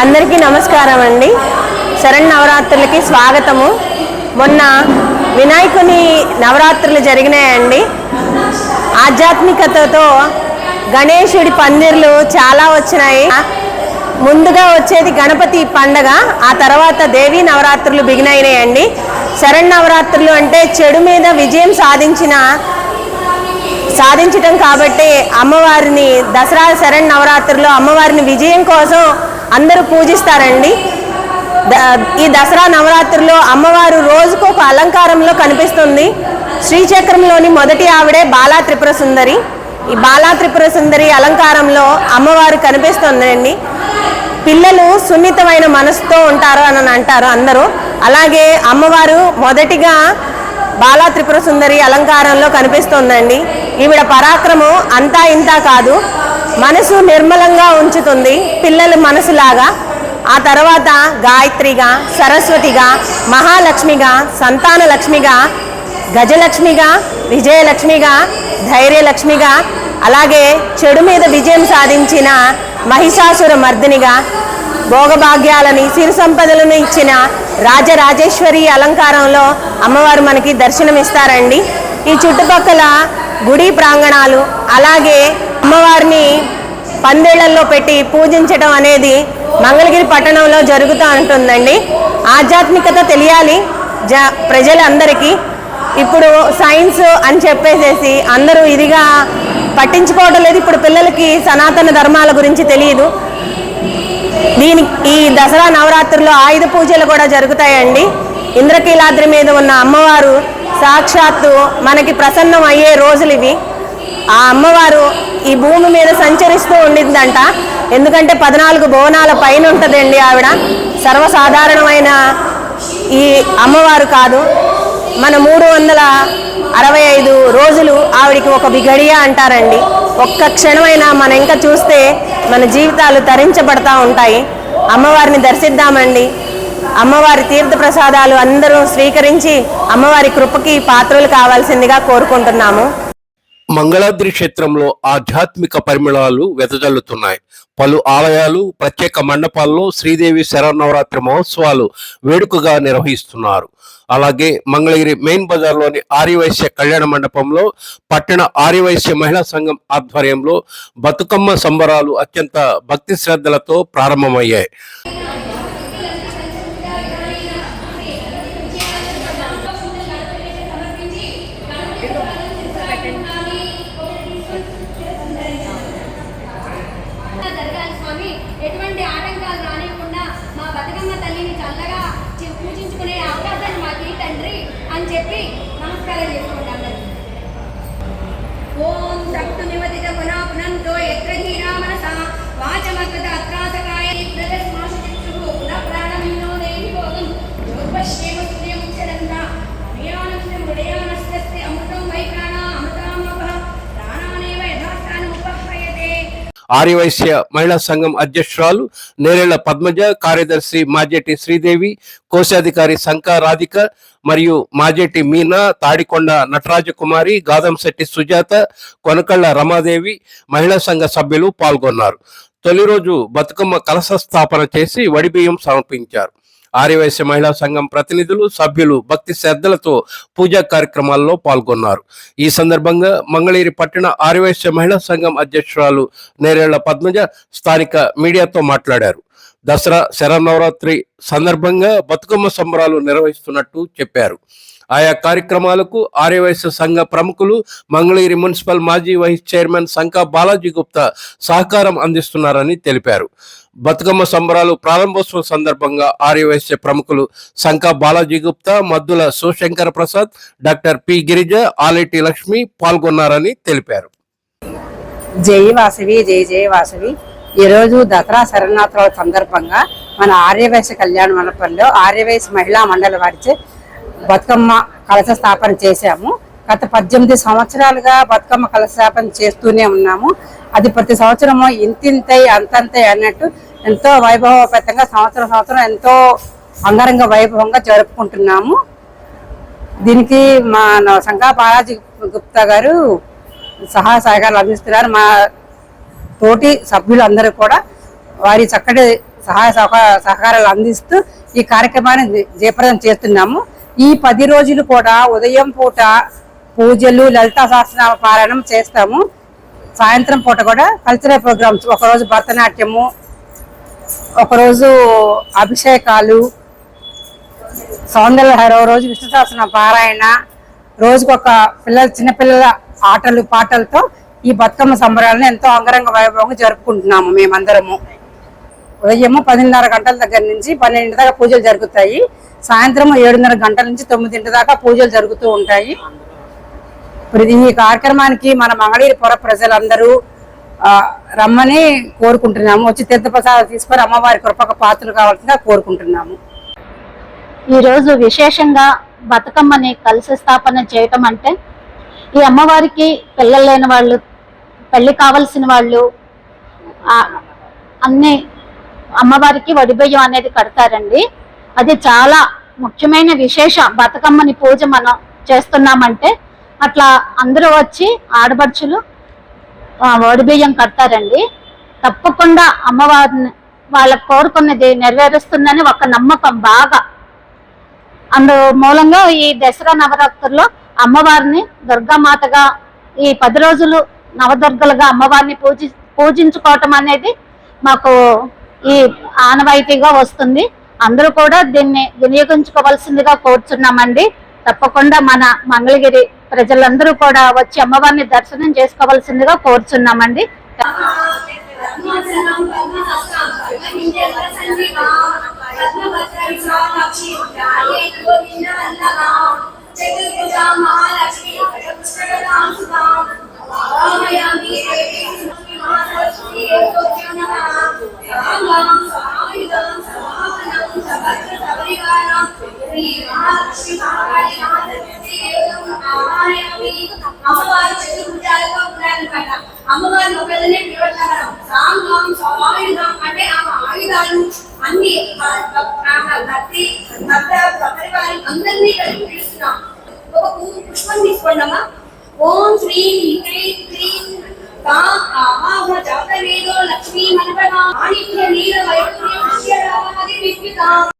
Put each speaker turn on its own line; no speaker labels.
అందరికీ నమస్కారం అండి. శరణ్ నవరాత్రులకి స్వాగతము. మొన్న వినాయకుని నవరాత్రులు జరిగినాయండి. ఆధ్యాత్మికతతో గణేశుడి పందిర్లు చాలా వచ్చినాయి. ముందుగా వచ్చేది గణపతి పండగ ఆ తర్వాత దేవీ నవరాత్రులు బిగినైనాయండి. శరణ్ నవరాత్రులు అంటే చెడు మీద విజయం సాధించిన సాధించటం కాబట్టి అమ్మవారిని దసరా శరణ్ నవరాత్రులు అమ్మవారిని విజయం కోసం అందరూ పూజిస్తారండి. ద- ఈ దసరా నవరాత్రిలో అమ్మవారు రోజుకు ఒక అలంకారంలో కనిపిస్తుంది. శ్రీచక్రంలోని మొదటి ఆవిడే బాలా త్రిపుర సుందరి. ఈ బాలా త్రిపుర సుందరి అలంకారంలో అమ్మవారు కనిపిస్తుందండి. పిల్లలు సున్నితమైన మనసుతో ఉంటారు అని అంటారు అందరూ. అలాగే అమ్మవారు మొదటిగా బాలా త్రిపుర సుందరి అలంకారంలో కనిపిస్తోందండి. ఈవిడ పరాక్రమం అంతా ఇంతా కాదు. మనసు నిర్మలంగా ఉంచుతుంది పిల్లల మనసులాగా. ఆ తర్వాత గాయత్రిగా సరస్వతిగా మహాలక్ష్మిగా సంతాన లక్ష్మిగా గజలక్ష్మిగా విజయలక్ష్మిగా ధైర్యలక్ష్మిగా అలాగే చెడు మీద విజయం సాధించిన మహిషాసుర మర్దినిగా భోగభాగ్యాలని సిరు సంపదలను ఇచ్చిన రాజరాజేశ్వరి అలంకారంలో అమ్మవారు మనకి దర్శనమిస్తారండి. ఈ చుట్టుపక్కల గుడి ప్రాంగణాలు అలాగే అమ్మవారిని పందేళ్ళలో పెట్టి పూజించడం అనేది మంగళగిరి పట్టణంలో జరుగుతూ ఉంటుందండి. ఆధ్యాత్మికత తెలియాలి జ ప్రజలందరికీ. ఇప్పుడు సైన్స్ అని చెప్పేసేసి అందరూ ఇదిగా పట్టించుకోవడం లేదు. ఇప్పుడు పిల్లలకి సనాతన ధర్మాల గురించి తెలియదు దీని ఈ దసరా నవరాత్రుల్లో ఆయుధ పూజలు కూడా జరుగుతాయండి. ఇంద్రకీలాద్రి మీద ఉన్న అమ్మవారు సాక్షాత్తు మనకి ప్రసన్నం అయ్యే రోజులు ఇవి. ఆ అమ్మవారు ఈ భూమి మీద సంచరిస్తూ ఉండిందంట. ఎందుకంటే పద్నాలుగు బోనాల పైన ఉంటుందండి ఆవిడ. సర్వసాధారణమైన ఈ అమ్మవారు కాదు. మన మూడు వందల అరవై ఐదు రోజులు ఆవిడికి ఒక బిగడియ అంటారండి. ఒక్క క్షణమైనా మనం ఇంకా చూస్తే మన జీవితాలు తరించబడతా ఉంటాయి. అమ్మవారిని దర్శిద్దామండి. అమ్మవారి తీర్థ ప్రసాదాలు అందరూ స్వీకరించి అమ్మవారి కృపకి పాత్రలు కావాల్సిందిగా కోరుకుంటున్నాము.
మంగళాద్రి క్షేత్రంలో ఆధ్యాత్మిక పరిమళాలు వెదజల్లుతున్నాయి. పలు ఆలయాలు ప్రత్యేక మండపాల్లో శ్రీదేవి శరన్నవరాత్రి మహోత్సవాలు వేడుకగా నిర్వహిస్తున్నారు. అలాగే మంగళగిరి మెయిన్ బజార్లోని ఆర్యవైశ్య కళ్యాణ మండపంలో పట్టణ ఆర్యవైశ్య మహిళా సంఘం ఆధ్వర్యంలో బతుకమ్మ సంబరాలు అత్యంత భక్తి శ్రద్ధలతో ప్రారంభమయ్యాయి. ఆర్యవైశ్య మహిళా సంఘం అధ్యక్షురాలు నేరేళ్ళ పద్మజ కార్యదర్శి మాజేటి శ్రీదేవి కోశాధికారి శంకా రాధిక మరియు మాజేటి మీనా తాడికొండ నటరాజ కుమారి గాదంశెట్టి సుజాత కొనకళ్ళ రమాదేవి మహిళా సంఘ సభ్యులు పాల్గొన్నారు. తొలి రోజు బతుకమ్మ కలశ స్థాపన చేసి వడిబియ్యం సమర్పించారు. ఆర్యవైశ్య మహిళా సంఘం ప్రతినిధులు సభ్యులు భక్తి శ్రద్ధలతో పూజా కార్యక్రమాల్లో పాల్గొన్నారు. ఈ సందర్భంగా మంగళగిరి పట్టణ ఆర్యవైశ్య మహిళా సంఘం అధ్యక్షురాలు నేరేళ్ళ పద్మజ స్థానిక మీడియాతో మాట్లాడారు. దసరా శరన్నవరాత్రి సందర్భంగా బతుకమ్మ సంబరాలు నిర్వహిస్తున్నట్టు చెప్పారు. ఆయా కార్యక్రమాలకు ఆర్యవైశ్య సంఘ ప్రముఖులు మంగళగిరి మున్సిపల్ మాజీ వైస్ చైర్మన్ శంకా బాలాజీ గుప్తా సహకారం అందిస్తున్నారని తెలిపారు. బతుకమ్మ సంబరాలు ప్రారంభోత్సవం సందర్భంగా ఆర్యవైశ్య ప్రముఖులు శంకా బాలాజీ గుప్తా మద్దుల శివశంకర ప్రసాద్ డాక్టర్ పి గిరిజ ఆలేటి లక్ష్మి పాల్గొన్నారని తెలిపారు.
జై వాసవి జై జయ వాసవి. ఈరోజు దసరా శరణాత్రుల సందర్భంగా మన ఆర్యవైశ్య కళ్యాణ మండపంలో ఆర్యవైశ్య మహిళా మండలి వారిచే బతుకమ్మ కలశ స్థాపన చేశాము. గత పద్దెనిమిది సంవత్సరాలుగా బతుకమ్మ కలశ స్థాపన చేస్తూనే ఉన్నాము. అది ప్రతి సంవత్సరము ఇంతింతై అంతంతై అన్నట్టు ఎంతో వైభవపేతంగా సంవత్సరం సంవత్సరం ఎంతో అంగరంగ వైభవంగా జరుపుకుంటున్నాము. దీనికి మా సంఘా బాలాజీ గుప్తా గారు సహాయ సహకారాలు అందిస్తున్నారు. మా తోటి సభ్యులందరూ కూడా వారి చక్కటి సహాయ సహకారాలు అందిస్తూ ఈ కార్యక్రమాన్ని జయప్రదం చేస్తున్నాము. ఈ పది రోజులు కూడా ఉదయం పూట పూజలు లలితా సహస్రనామ పారాయణం చేస్తాము. సాయంత్రం పూట కూడా కల్చరల్ ప్రోగ్రామ్స్ ఒకరోజు భరతనాట్యము ఒకరోజు అభిషేకాలు సౌందర్య రోజు విష్ణు సహస్రనామ పారాయణ రోజుకొక పిల్లల చిన్నపిల్లల ఆటలు పాటలతో ఈ బతుకమ్మ సంబరాలను ఎంతో అంగరంగ వైభవంగా జరుపుకుంటున్నాము మేమందరము. ఉదయము పదిన్నర గంటల దగ్గర నుంచి పన్నెండు దాకా పూజలు జరుగుతాయి. సాయంత్రం ఏడున్నర గంటల నుంచి తొమ్మిదింటి దాకా పూజలు జరుగుతూ ఉంటాయి. ఇప్పుడు ఈ కార్యక్రమానికి మన మంగళగిరి పొర ప్రజలందరూ రమ్మని కోరుకుంటున్నాము. వచ్చి తీర్థప్రసాదం తీసుకొని అమ్మవారి కృపక పాత్రలు కావాల్సిందిగా కోరుకుంటున్నాము.
ఈరోజు విశేషంగా బతుకమ్మని కలిసి స్థాపన చేయటం అంటే ఈ అమ్మవారికి పిల్లలు లేని వాళ్ళు పెళ్ళి కావలసిన వాళ్ళు అన్నీ అన్ని అమ్మవారికి వడిబియ్యం అనేది కడతారండి. అది చాలా ముఖ్యమైన విశేష బతుకమ్మని పూజ మనం చేస్తున్నామంటే అట్లా అందరూ వచ్చి ఆడపడుచులు వడిబియ్యం కడతారండి. తప్పకుండా అమ్మవారిని వాళ్ళకు కోరుకున్నది నెరవేరుస్తుందని ఒక నమ్మకం బాగా. అందు మూలంగా ఈ దసరా నవరాత్రుల్లో అమ్మవారిని దుర్గామాతగా ఈ పది రోజులు నవదుర్గలుగా అమ్మవారిని పూజి పూజించుకోవటం అనేది మాకు ఈ ఆనవాయితీగా వస్తుంది. అందరూ కూడా దీన్ని వినియోగించుకోవాల్సిందిగా కోరుచున్నామండి. తప్పకుండా మన మంగళగిరి ప్రజలందరూ కూడా వచ్చి అమ్మవారిని దర్శనం చేసుకోవాల్సిందిగా కోరుచున్నామండి.
పద్మాసనం శ్రీ మహాలక్ష్మి అమ్మవారు చతుర్భుజాలుగా ఉన్నారనమాట అమ్మవారి ఒకళ్ళనే పిలవటం సాంగం సవాయుధం అంటే ఆమె ఆయుధాలు అన్ని ఆమె భక్తి భక్త పరివారం అందరినీ కలిపి పిలుస్తున్నాం ఒక పూ- పుష్పం తీసుకోండమ్మా ఓం శ్రీం హ్రీం క్లీం తాం ఆవాహ జాతవేదో లక్ష్మీ మనపగా ఆదిత్య నీల వైపుణ్యం విద్యుతాం.